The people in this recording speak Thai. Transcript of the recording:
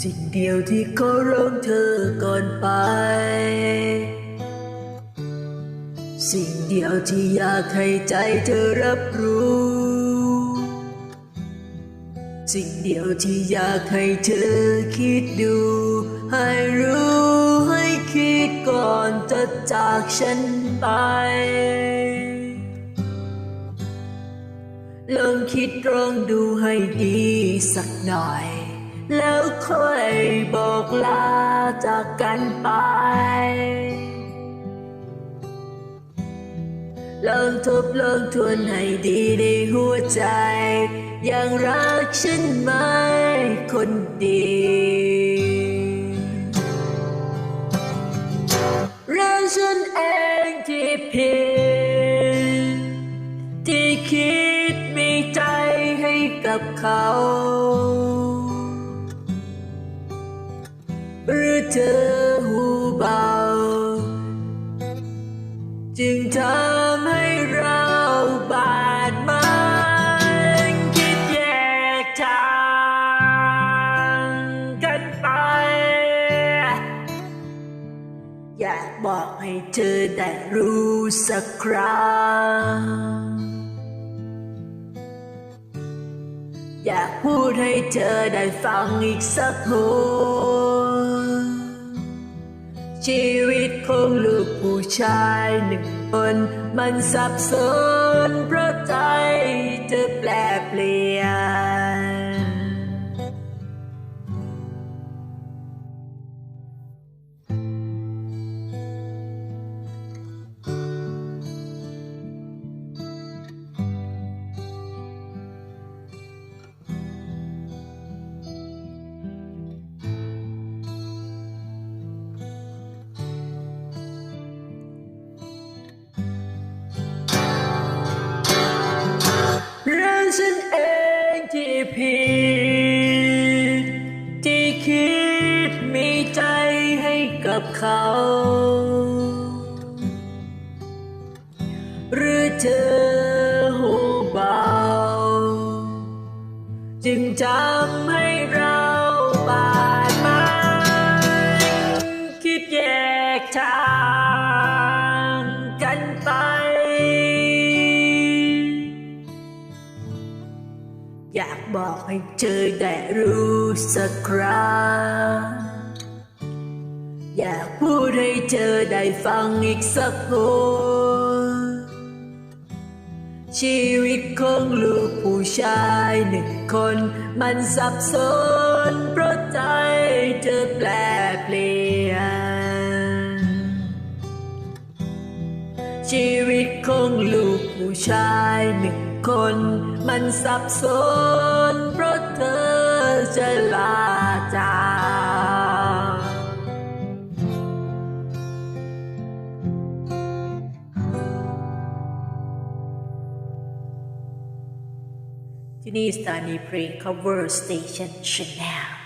สิ่งเดียวที่ขอร้องเธอก่อนไป สิ่งเดียวที่อยากให้ใจเธอรับรู้ สิ่งเดียวที่อยากให้เธอคิดดู ให้รู้ให้คิดก่อนจะจากฉันไปลองคิดลองดูให้ดีสักหน่อย แล้วค่อยบอกลาจากกันไป ลองทบลองทวนให้ดีในหัวใจ ยังรักฉันไหมคนดีเรื่องฉันเองที่ผิดที่คิดมีใจให้กับเขา หรือเธอหูเบา จึงทำให้เราบาดหมางคิดแยกทางกันไป อยากบอกให้เธอได้รู้สักครั้งอยากพูดให้เธอได้ฟังอีกสักหน ชีวิตของลูกผู้ชายหนึ่งคน มันสับสนเพราะใจเธอแปลเปลี่ยน ผิด ที่คิดมีใจให้กับเขา หรือเธอหูเบา จึงจำ บอกให้เธอได้รู้สักครั้งอยากพูดให้เธอได้ฟังอีกสักคนชีวิตของลูกผู้ชายหนึ่งคน มันสับสนเพราะใจเธอแปลเปลี่ยน ชีวิตของลูกผู้ชายหนึ่ง คนมันสับสนเพราะเธอจะลาจากที่นี่สถานีเพลง cover station channel